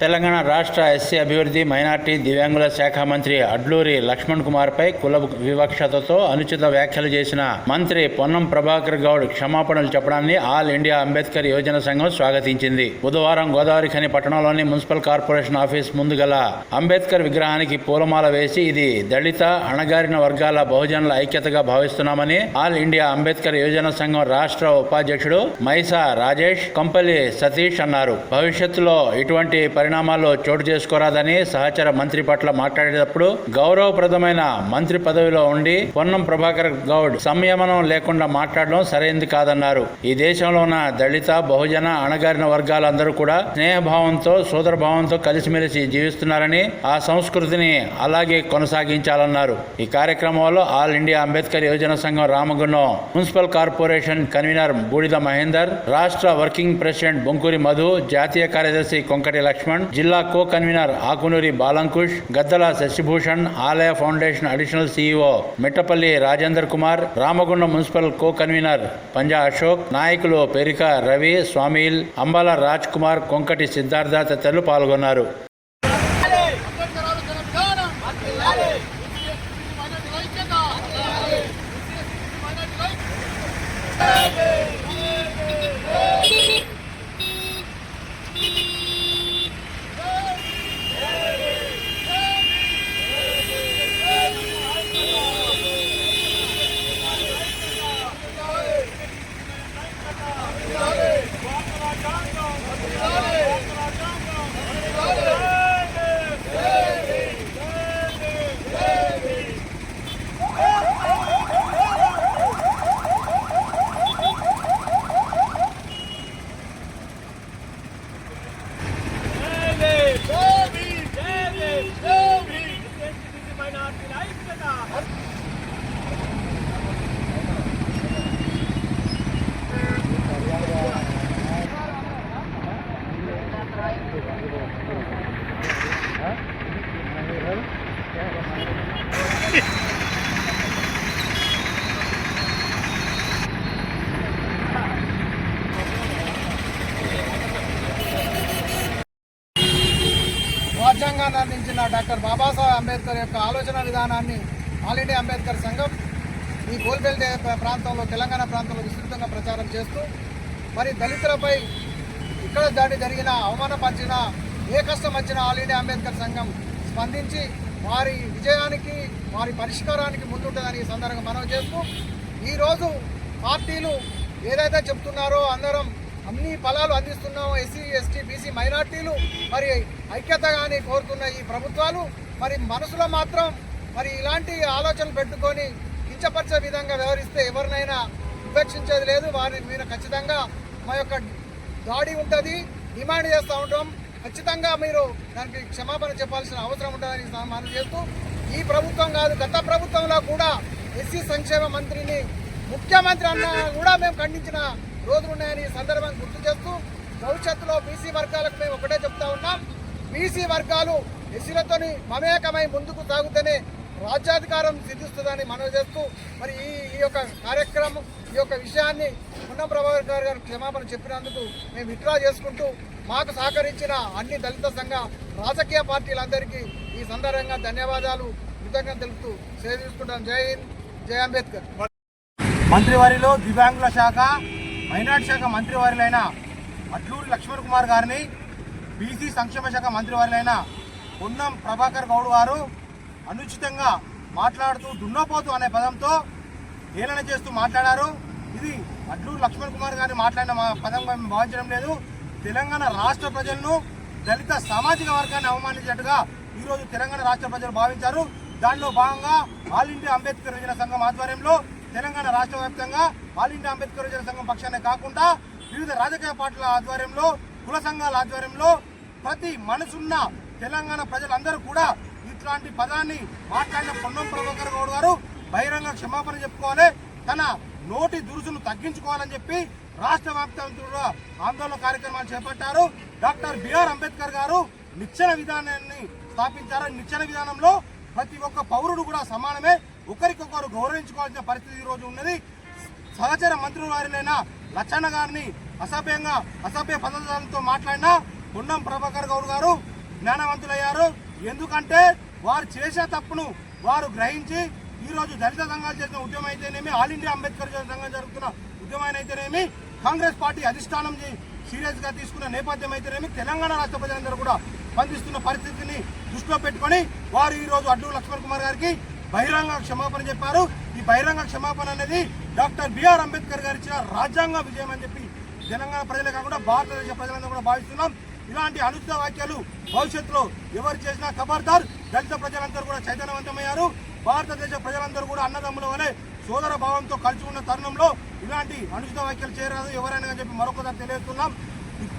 తెలంగాణ రాష్ట్ర ఎస్సీ అభివృద్ధి మైనార్టీ దివ్యాంగుల శాఖ మంత్రి అడ్లూరి లక్ష్మణ్ కుమార్ పై కుల వివక్షతతో అనుచిత వ్యాఖ్యలు చేసిన మంత్రి పొన్నం ప్రభాకర్ గౌడ్ క్షమాపణలు చెప్పడాన్ని ఆల్ ఇండియా అంబేద్కర్ యోజన సంఘం స్వాగతించింది. బుధవారం గోదావరి ఖని పట్టణంలోని మున్సిపల్ కార్పొరేషన్ ఆఫీస్ ముందు గల అంబేద్కర్ విగ్రహానికి పూలమాల వేసి ఇది దళిత అణగారిన వర్గాల బహుజనుల ఐక్యతగా భావిస్తున్నామని ఆల్ ఇండియా అంబేద్కర్ యోజన సంఘం రాష్ట్ర ఉపాధ్యక్షుడు మైసా రాజేష్ కొంపల్లి సతీష్ అన్నారు. భవిష్యత్తులో ఇటువంటి పరిణామాలు చోటు చేసుకోరాదని సహచర మంత్రి పట్ల మాట్లాడేటప్పుడు గౌరవప్రదమైన మంత్రి పదవిలో ఉండి పొన్నం ప్రభాకర్ గౌడ్ సంయమనం లేకుండా మాట్లాడడం సరైంది కాదన్నారు. ఈ దేశంలో ఉన్న దళిత బహుజన అణగారిన వర్గాలందరూ కూడా స్నేహభావంతో సోదరభావంతో కలిసిమెలిసి జీవిస్తున్నారని ఆ సంస్కృతిని అలాగే కొనసాగించాలన్నారు. ఈ కార్యక్రమంలో ఆల్ ఇండియా అంబేద్కర్ యోజన సంఘం రామగుండం మున్సిపల్ కార్పొరేషన్ కన్వీనర్ బూడిద మహేందర్ రాష్ట్ర వర్కింగ్ ప్రెసిడెంట్ బొంకూరి మధు జాతీయ కార్యదర్శి కొంకటి లక్ష్మణ్ జిల్లా co convener Akunuri Balankush Gaddala Shashibhushan Alaya foundation additional CEO Mittapalli Rajender Kumar Ramagundam municipal co convener Panja Ashok నాయకులు పెరిక రవి స్వామిల్ అంబాల రాజ్ కుమార్ కొంకటి సిద్ధార్థ తదితరులు పాల్గొన్నారు. Let's go. Doctor Babasaheb Ambedkar యొక్క ఆలోచన విధానాన్ని ఆల్ ఇండియా అంబేద్కర్ సంఘం ఈ గోల్బెల్ట్ ప్రాంతంలో తెలంగాణ ప్రాంతంలో విస్తృతంగా ప్రచారం చేస్తూ మరి దళితులపై ఇక్కడ దాడి జరిగిన అవమానపరిచిన ఏ కష్టం వచ్చినా ఆల్ ఇండియా అంబేద్కర్ సంఘం స్పందించి వారి విజయానికి వారి పరిష్కారానికి ముందుంటుందని ఈ సందర్భంగా మనవి చేస్తూ ఈరోజు పార్టీలు ఏదైతే చెప్తున్నారో అందరం అన్ని ఫలాలు అందిస్తున్నాం ఎస్సీ ఎస్టీ బీసీ మైనార్టీలు. మరి ఐక్యతగాని కోరుతున్న ఈ ప్రభుత్వాలు మరి మనసులో మాత్రం మరి ఇలాంటి ఆలోచనలు పెట్టుకొని కించపరిచే విధంగా వ్యవహరిస్తే ఎవరినైనా ఉపేక్షించేది లేదు. వారి మీద ఖచ్చితంగా మా యొక్క దాడి ఉంటుంది. డిమాండ్ చేస్తూ ఉంటాం. ఖచ్చితంగా మీరు దానికి క్షమాపణ చెప్పాల్సిన అవసరం ఉంటుందని మనం చేస్తూ ఈ ప్రభుత్వం కాదు గత ప్రభుత్వంలో కూడా ఎస్సీ సంక్షేమ మంత్రిని ముఖ్యమంత్రి అన్న కూడా మేము ఖండించిన రోజులు ఉన్నాయని ఈ సందర్భంగా గుర్తు చేస్తూ భవిష్యత్తులో బీసీ వర్గాలకు మేము ఒకటే చెప్తా ఉన్నాం. బీసీ వర్గాలు ఎస్సీలతోని మమేకమై ముందుకు సాగుతూనే రాజ్యాధికారం సిద్ధిస్తుందని మనవి చేస్తూ మరి ఈ ఈ యొక్క కార్యక్రమం ఈ యొక్క విషయాన్ని ఉన్న ప్రభాకర్ గారు గారు క్షమాపణ చెప్పినందుకు మేము విత్డ్రా చేసుకుంటూ మాకు సహకరించిన అన్ని దళిత సంఘ రాజకీయ పార్టీలందరికీ ఈ సందర్భంగా ధన్యవాదాలు. కృతజ్ఞత తెలుపుతూ సేవ జై హింద్ జై అంబేద్కర్. మంత్రివారిలో దివ్యాంగుల శాఖ మైనార్టీ శాఖ మంత్రివారులైన అట్లూరి లక్ష్మణ్ కుమార్ గారిని బీసీ సంక్షేమ శాఖ మంత్రి వారిలైన పొన్నం ప్రభాకర్ గౌడ్ గారు అనుచితంగా మాట్లాడుతూ దున్నపోతు అనే పదంతో హేళన చేస్తూ మాట్లాడారు. ఇది అట్లూరు లక్ష్మణ్ కుమార్ గారిని మాట్లాడిన మా పదంగా మేము భావించడం లేదు. తెలంగాణ రాష్ట్ర ప్రజలను దళిత సామాజిక వర్గాన్ని అవమానించినట్టుగా ఈరోజు తెలంగాణ రాష్ట్ర ప్రజలు భావించారు. దానిలో భాగంగా ఆల్ ఇండియా అంబేద్కర్ యువజన సంఘం ఆధ్వర్యంలో తెలంగాణ రాష్ట్ర వ్యాప్తంగా ఆల్ ఇండియా అంబేద్కర్ యోజన సంఘం పక్షానే కాకుండా వివిధ రాజకీయ పార్టీల ఆధ్వర్యంలో కుల సంఘాల ఆధ్వర్యంలో ప్రతి మనసున్న తెలంగాణ ప్రజలందరూ కూడా ఇట్లాంటి పదాన్ని మాట్లాడిన పొన్నం ప్రభాకర్ గౌడ్ గారు బహిరంగ క్షమాపణ చెప్పుకోవాలి. తన నోటి దురుసును తగ్గించుకోవాలని చెప్పి రాష్ట్ర వ్యాప్తంగా ఆందోళన కార్యక్రమాలు చేపట్టారు. డాక్టర్ బిఆర్ అంబేద్కర్ గారు నిచ్చెన విధానాన్ని స్థాపించారు. నిచ్చెన విధానంలో ప్రతి ఒక్క పౌరుడు కూడా సమానమే. ఒకరికొకరు గౌరవించుకోవాల్సిన పరిస్థితి ఈ రోజు ఉన్నది. సహచర మంత్రుల వారినైన లచ్చన్న గారిని అసభ్యంగా అసభ్య పదార్థాలతో మాట్లాడిన కొండం ప్రభాకర్ గౌడ్ గారు జ్ఞానవంతులయ్యారు. ఎందుకంటే వారు చేసే తప్పును వారు గ్రహించి ఈరోజు దళిత సంఘాలు చేసిన ఉద్యమం అయితేనేమి ఆల్ ఇండియా అంబేద్కర్ సంఘం జరుగుతున్న ఉద్యమం అయితేనేమి కాంగ్రెస్ పార్టీ అధిష్టానం సీరియస్గా తీసుకున్న నేపథ్యం అయితేనేమి తెలంగాణ రాష్ట్ర ప్రజలందరూ కూడా స్పందిస్తున్న పరిస్థితిని దృష్టిలో పెట్టుకొని వారు ఈరోజు అడ్డు లక్ష్మణ్ కుమార్ గారికి బహిరంగ క్షమాపణ చెప్పారు. ఈ బహిరంగ క్షమాపణ అనేది డాక్టర్ బిఆర్ అంబేద్కర్ గారు ఇచ్చిన రాజ్యాంగ విజయం అని చెప్పి తెలంగాణ ప్రజలే కాకుండా భారతదేశ ప్రజలందరూ కూడా భావిస్తున్నాం. ఇలాంటి అనుచిత వాక్యాలు భవిష్యత్తులో ఎవరు చేసినా ఖబర్దార్ దళిత ప్రజలందరూ కూడా చైతన్యవంతమయ్యారు. భారతదేశ ప్రజలందరూ కూడా అన్నదమ్ముల వలె సోదర భావంతో కలిసి ఉన్న తరుణంలో ఇలాంటి అనుచిత వ్యాఖ్యలు చేయరాదు ఎవరైనా అని చెప్పి మరొకసారి తెలియజేస్తున్నాం.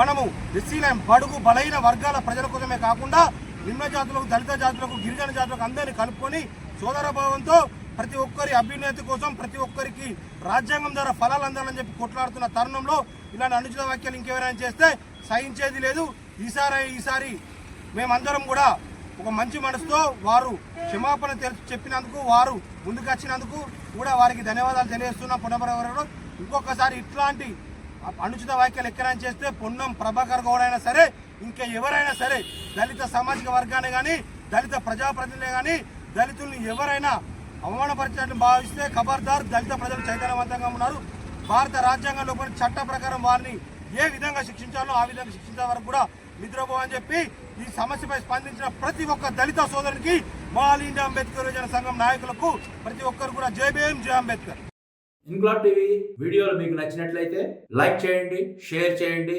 మనము ఎస్సీల బడుగు బలైన వర్గాల ప్రజల కోసమే కాకుండా నిమ్న జాతులకు దళిత జాతులకు గిరిజన జాతులకు అందరినీ కలుపుకొని సోదరభావంతో ప్రతి ఒక్కరి అభ్యున్నతి కోసం ప్రతి ఒక్కరికి రాజ్యాంగం ద్వారా ఫలాలు అందాలని చెప్పి కొట్లాడుతున్న తరుణంలో ఇలాంటి అనుచిత వ్యాఖ్యలు ఇంకెవరైనా చేస్తే సహించేది లేదు. ఈసారి ఈసారి మేమందరం కూడా ఒక మంచి మనసుతో వారు క్షమాపణ చెప్పినందుకు వారు ముందుకు వచ్చినందుకు కూడా వారికి ధన్యవాదాలు తెలియజేస్తున్నాం. పునఃప్రవరణ ఇంకొకసారి ఇట్లాంటి అనుచిత వ్యాఖ్యలు ఎక్కడైనా చేస్తే పొన్నం ప్రభాకర్ గౌడ్ అయినా సరే ఇంకా ఎవరైనా సరే దళిత సామాజిక వర్గాన్ని కానీ దళిత ప్రజాప్రతినిధులే కానీ దళితుల్ని ఎవరైనా అవమానపరిచినట్లు భావిస్తే ఖబర్దార్ దళిత ప్రజలు చైతన్యవంతంగా ఉన్నారు. భారత రాజ్యాంగంలో కూడా చట్ట ప్రకారం వారిని ఏ విధంగా శిక్షించాలో ఆ విధంగా శిక్షించే వరకు కూడా నిద్రపో అని చెప్పి ఈ సమస్యపై స్పందించిన ప్రతి ఒక్క దళిత సోదరునికి మా ఆల్ ఇండియా అంబేద్కర్ యువజన సంఘం నాయకులకు ప్రతి ఒక్కరు కూడా జై భీమ్ జై అంబేద్కర్. ఇన్క్లాబ్ టీవీ వీడియోలు మీకు నచ్చినట్లయితే లైక్ చేయండి షేర్ చేయండి